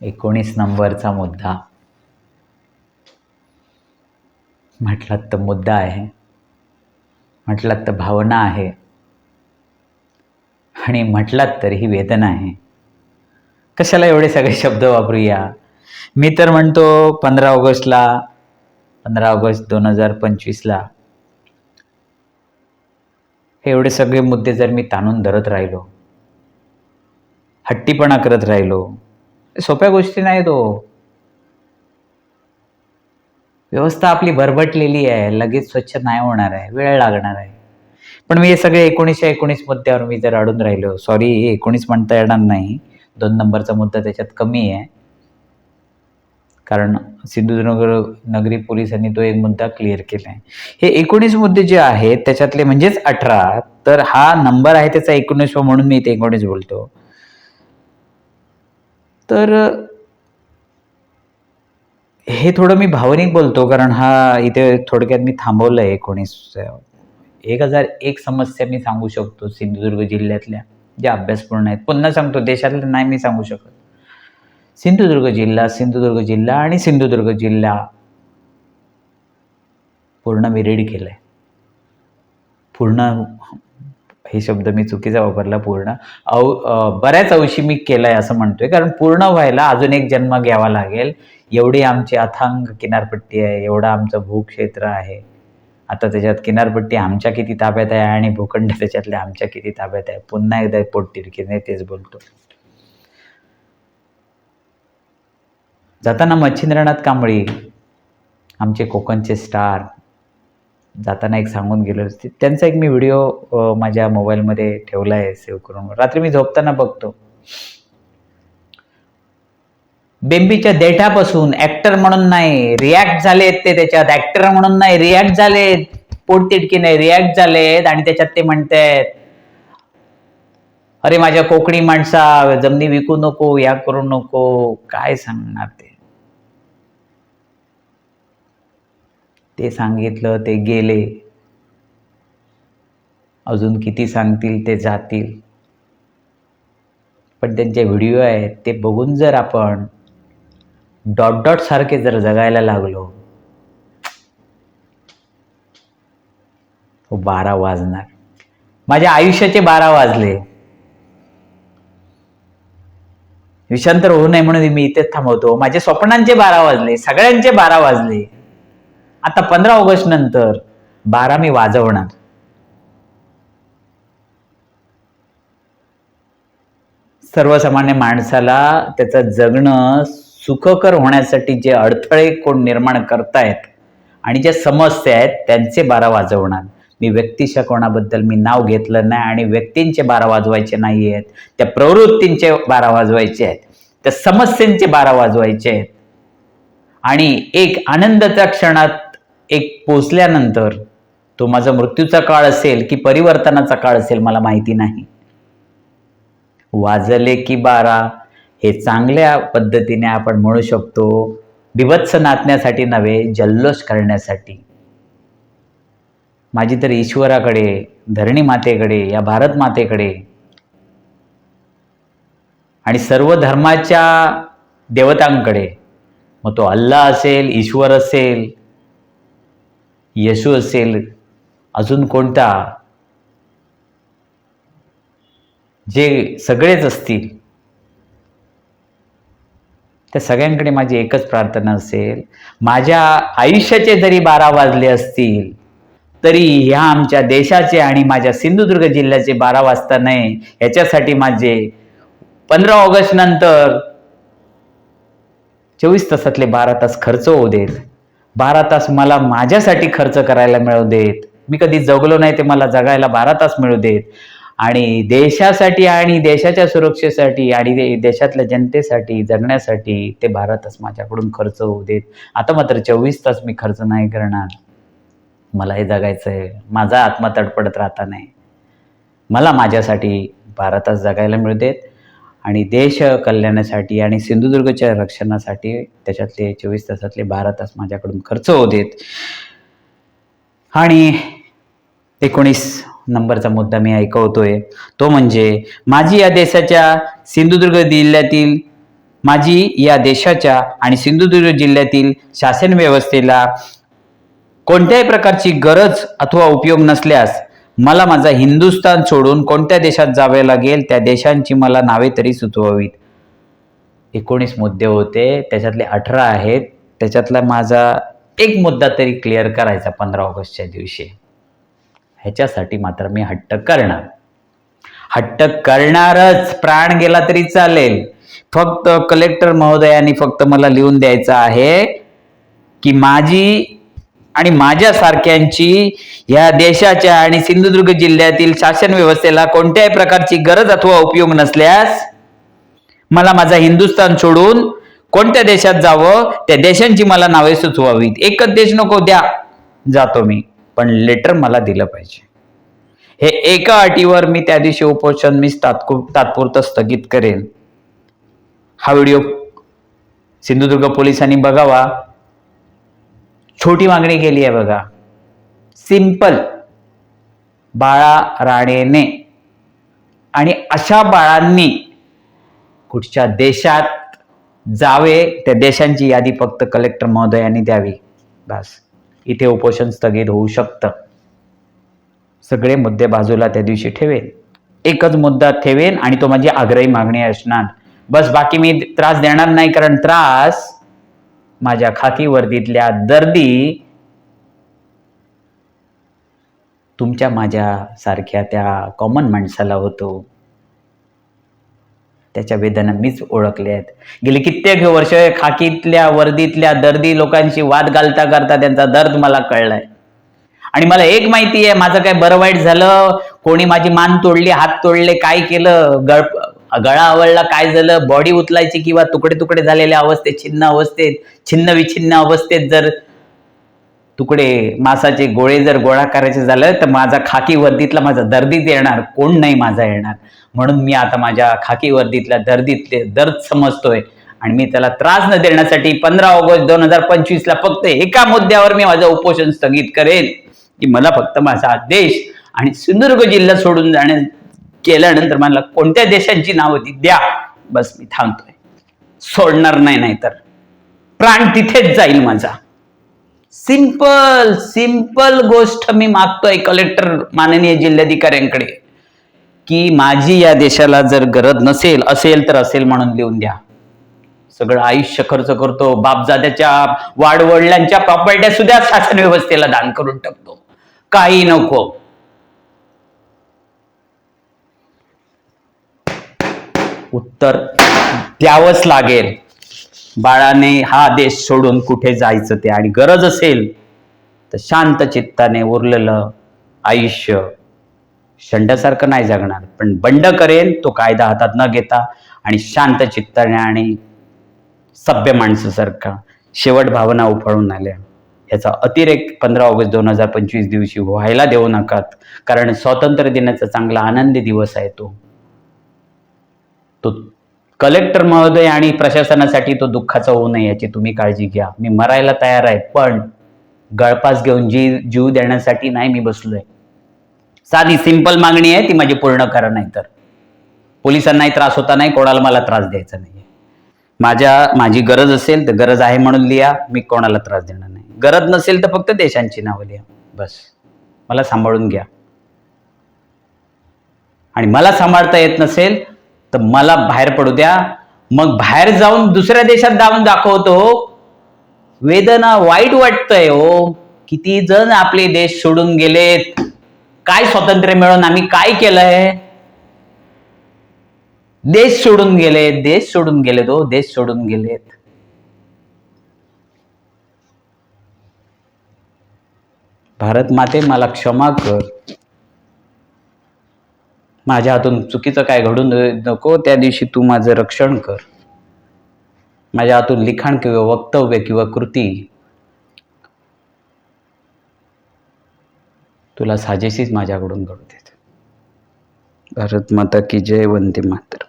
एकोणीस नंबरचा मुद्दा. म्हटलात तर मुद्दा आहे. म्हटलात तर भावना आहे. आणि म्हटलात तर ही वेदना आहे. कशाला एवढे सगळे शब्द वापरूया? मी तर म्हणतो पंधरा ऑगस्टला पंधरा ऑगस्ट दोन हजार पंचवीसला. हे एवढे सगळे मुद्दे जर मी ताणून धरत राहिलो हट्टीपणा करत राहिलो सोप्या गोष्टी नाही तो. व्यवस्था आपली भरभटलेली आहे. लगेच स्वच्छ नाही होणार आहे. वेळ लागणार आहे. पण मी हे सगळे एकोणीसशे एकोणीस मुद्द्यावर मी जर अडून राहिलो सॉरी एकोणीस म्हणता येणार नाही. दोन नंबरचा मुद्दा त्याच्यात कमी आहे. कारण सिंधुदुर्ग नगरी पोलिसांनी तो एक मुद्दा क्लिअर केला आहे हे एकोणीस मुद्दे जे आहेत त्याच्यातले म्हणजेच अठरा तर हा नंबर आहे त्याचा एकोणीसवा म्हणून मी इथे एकोणीस बोलतो. तर हे थोडं मी भावनिक बोलतो कारण हा इथे थोडक्यात मी थांबवलं आहे एकोणीस एक हजार एक समस्या मी सांगू शकतो सिंधुदुर्ग जिल्ह्यातल्या ज्या अभ्यासपूर्ण आहेत. पुन्हा सांगतो देशातल्या नाही मी सांगू शकत. सिंधुदुर्ग जिल्हा सिंधुदुर्ग जिल्हा आणि सिंधुदुर्ग जिल्हा पूर्ण मी रीड केलं आहे पूर्ण हे शब्द मी चुकीचा वापरला पूर्ण. औ बऱ्याच अंशी मी केलं आहे असं म्हणतोय कारण पूर्ण व्हायला अजून एक जन्म घ्यावा लागेल. एवढी आमची अथांग किनारपट्टी आहे एवढं आमचं भूक्षेत्र आहे. आता त्याच्यात किनारपट्टी आमच्या किती ताब्यात आहे आणि भूखंड त्याच्यातल्या आमच्या किती ताब्यात आहे? पुन्हा एकदा पोटतिडकीने तेच बोलतो. जाताना मच्छिंद्रनाथ कांबळी आमचे कोकणचे स्टार जाताना एक सांगून गेलो त्यांचा एक मी व्हिडिओ माझ्या मोबाईलमध्ये ठेवला आहे सेव्ह करून. रात्री मी झोपताना बघतो. बेंबीच्या देठापासून ऍक्टर म्हणून नाही रिॲक्ट झालेत ते त्याच्यात. ऍक्टर म्हणून नाही रिॲक्ट झालेत. पोटतिडकीने रिॲक्ट झालेत आणि त्याच्यात ते म्हणतायत अरे माझ्या कोकणी माणसा जमिनी विकू नको या करू नको. काय सांगणार ते? ते सांगितलं ते गेले. अजून किती सांगतील ते जातील. पण त्यांचे व्हिडिओ आहेत ते बघून जर आपण डॉट डॉट सारखे जर जगायला लागलो. तो बारा वाजणार. माझ्या आयुष्याचे बारा वाजले. विषांतर होऊ नये म्हणून मी इथेच थांबवतो. माझे स्वप्नांचे बारा वाजले सगळ्यांचे बारा वाजले. आता पंधरा ऑगस्ट नंतर बारा मी वाजवणार. सर्वसामान्य माणसाला त्याचं जगणं सुखकर होण्यासाठी जे अडथळे कोण निर्माण करतायत आणि ज्या समस्या आहेत त्यांचे बारा वाजवणार. मी व्यक्तीच्या कोणाबद्दल मी नाव घेतलं नाही आणि व्यक्तींचे बारा वाजवायचे नाही आहेत त्या प्रवृत्तींचे बारा वाजवायचे आहेत त्या समस्यांचे बारा वाजवायचे आहेत. आणि एक आनंदाच्या क्षणात एक पोचल्यानंतर तो माझा मृत्यूचा काळ असेल की परिवर्तनाचा काळ असेल मला माहिती नाही. वाजले की बारा हे चांगल्या पद्धतीने आपण म्हणू शकतो बिभत्स नाचण्यासाठी नव्हे जल्लोष करण्यासाठी. माझी तर ईश्वराकडे धरणी मातेकडे या भारत मातेकडे आणि सर्व धर्माच्या देवतांकडे मग तो अल्ला असेल ईश्वर असेल येशू असेल अजून कोणता? जे सगळेच असतील. त्या सगळ्यांकडे माझी एकच प्रार्थना असेल माझ्या आयुष्याचे जरी बारा वाजले असतील तरी ह्या आमच्या देशाचे आणि माझ्या सिंधुदुर्ग जिल्ह्याचे बारा वाजता नाही याच्यासाठी माझे पंधरा ऑगस्ट नंतर चोवीस तासातले बारा तास खर्च होऊ देत. बारा तास मला माझ्यासाठी खर्च करायला मिळू देत. मी कधी जगलो नाही ते मला जगायला बारा तास मिळू देत. आणि देशासाठी आणि देशाच्या सुरक्षेसाठी आणि दे- देशातल्या जनतेसाठी जगण्यासाठी ते बारा तास माझ्याकडून खर्च होऊ देत. आता मात्र चोवीस तास मी खर्च नाही करणार. मला हे जगायचं आहे माझा आत्मा तडपडत राहता नाही. मला माझ्यासाठी बारा तास जगायला मिळू देत. आणि देश कल्याणासाठी आणि सिंधुदुर्गच्या रक्षणासाठी त्याच्यातले चोवीस तासातले बारा तास माझ्याकडून खर्च होतेत आणि एकोणीस नंबरचा मुद्दा मी ऐकवतोय. तो म्हणजे माझी या देशाच्या सिंधुदुर्ग जिल्ह्यातील माझी या देशाच्या आणि सिंधुदुर्ग जिल्ह्यातील शासन व्यवस्थेला कोणत्याही प्रकारची गरज अथवा उपयोग नसल्यास मला माझा हिंदुस्थान सोडून कोणत्या देशात जावे लागेल त्या देशांची मला नावे तरी सुचवावीत. एकोणीस मुद्दे होते त्याच्यातले अठरा आहेत त्याच्यातला माझा एक मुद्दा तरी क्लिअर करायचा पंधरा ऑगस्टच्या दिवशी. ह्याच्यासाठी मात्र मी हट्ट करणार. हट्ट करणारच प्राण गेला तरी चालेल. फक्त कलेक्टर महोदयांनी फक्त मला लिहून द्यायचं आहे की माझी आणि माझ्यासारख्यांची या देशाच्या आणि सिंधुदुर्ग जिल्ह्यातील शासन व्यवस्थेला कोणत्याही प्रकारची गरज अथवा उपयोग नसल्यास मला माझा हिंदुस्थान सोडून कोणत्या देशात जावं त्या देशांची मला नावे सुचवावीत. एकच देश नको द्या. जातो मी. पण लेटर मला दिलं पाहिजे. हे एका अटीवर मी त्या दिवशी उपोषण मी तात्पुरतं स्थगित करेन. हा व्हिडिओ सिंधुदुर्ग पोलिसांनी बघावा. छोटी मागणी केली आहे बघा. सिंपल बाळा राणेने. आणि अशा बाळांनी कुठच्या देशात जावे त्या देशांची यादी फक्त कलेक्टर महोदयांनी द्यावी. बस. इथे उपोषण स्थगित होऊ शकतं. सगळे मुद्दे बाजूला त्या दिवशी ठेवेन. एकच मुद्दा ठेवेन आणि तो माझी आग्रही मागणी असणार. बस बाकी मी त्रास देणार नाही कारण त्रास माझ्या खाकी वर्दीतल्या दर्दी तुमच्या माझ्या सारख्या त्या कॉमन माणसाला होतो. त्याच्या वेदना मीच ओळखल्या आहेत. गेली कित्येक वर्ष खाकीतल्या वर्दीतल्या दर्दी लोकांशी वाद घालता करता त्यांचा दर्द मला कळलाय. आणि मला एक माहिती आहे माझं काय बरं वाईट झालं? कोणी माझी मान तोडली हात तोडले काय केलं? गळ गळा आवळला काय झालं? बॉडी उचलायची किंवा तुकडे तुकडे झालेल्या अवस्थेत छिन्न अवस्थेत छिन्न विछिन्न अवस्थेत जर तुकडे मासाचे गोळे जर गोळा करायचे झालं तर माझा खाकी वर्दीतला माझा दर्दीत येणार. कोण नाही माझा येणार. म्हणून मी आता माझ्या खाकी वर्दीतल्या दर्दीतले दर्द समजतोय. आणि मी त्याला त्रास न देण्यासाठी पंधरा ऑगस्ट दोन हजार पंचवीसला फक्त एका मुद्द्यावर मी माझं उपोषण स्थगित करेन. की मला फक्त माझा देश आणि सिंधुदुर्ग जिल्हा सोडून जाण्या केल्यानंतर मला कोणत्या देशांची नावं ती द्या. बस मी थांबतोय. सोडणार नाही नाहीतर. प्राण तिथेच जाईल माझा. सिंपल सिंपल गोष्ट मी मागतोय कलेक्टर माननीय जिल्हाधिकाऱ्यांकडे. की माझी या देशाला जर गरज नसेल असेल तर असेल म्हणून लिहून द्या. सगळं आयुष्य खर्च करतो बापजाद्याच्या वाडवडिलांच्या प्रॉपर्ट्या सुद्धा शासन व्यवस्थेला दान करून टाकतो. काही नको. उत्तर द्यावंच लागेल. बाळाने हा देश सोडून कुठे जायचं ते आणि गरज असेल तर शांत चित्ताने उरलेलं आयुष्य शंडासारखं नाही जगणार. पण बंड करेन तो कायदा हातात न घेता आणि शांत चित्ताने आणि सभ्य माणसासारखा शेवट भावना उफाळून आल्या. याचा अतिरेक पंधरा ऑगस्ट दोन हजार पंचवीस दिवशी व्हायला देऊ नकात कारण स्वातंत्र्य दिनाचा चांगला आनंदी दिवस आहे तो. तो कलेक्टर महोदय आणि प्रशासनासाठी तो दुःखाचा होऊ नये याची तुम्ही काळजी घ्या. मी मरायला तयार आहे पण गळपास घेऊन जी जीव देण्यासाठी नाही मी बसलोय. साधी सिंपल मागणी आहे ती माझी पूर्ण करा नाही तर पोलिसांनाही त्रास होता नाही कोणाला मला त्रास द्यायचा नाही माझ्या माझी गरज असेल तर गरज आहे म्हणून लिहा मी कोणाला त्रास देणार नाही. गरज नसेल तर फक्त देशांची नावं लिहा. बस. मला सांभाळून घ्या. आणि मला सांभाळता येत नसेल तर मला बाहेर पडू द्या. मग बाहेर जाऊन दुसऱ्या देशात जाऊन दाखवतो. वेदना वाईट वाटतंय हो. किती जण आपले देश सोडून गेलेत. काय स्वातंत्र्य मिळवून आम्ही काय केलंय? देश सोडून गेले देश सोडून गेलेत हो देश सोडून गेलेत. भारत माते मला क्षमा कर. माझ्या हातून चुकीचं काय घडून नको त्या दिवशी तू माझं रक्षण कर. माझ्या हातून लिखाण किंवा वक्तव्य किंवा कृती. तुला साजेशीच माझ्याकडून घडू देत. भारत माता की जय वंदे मातर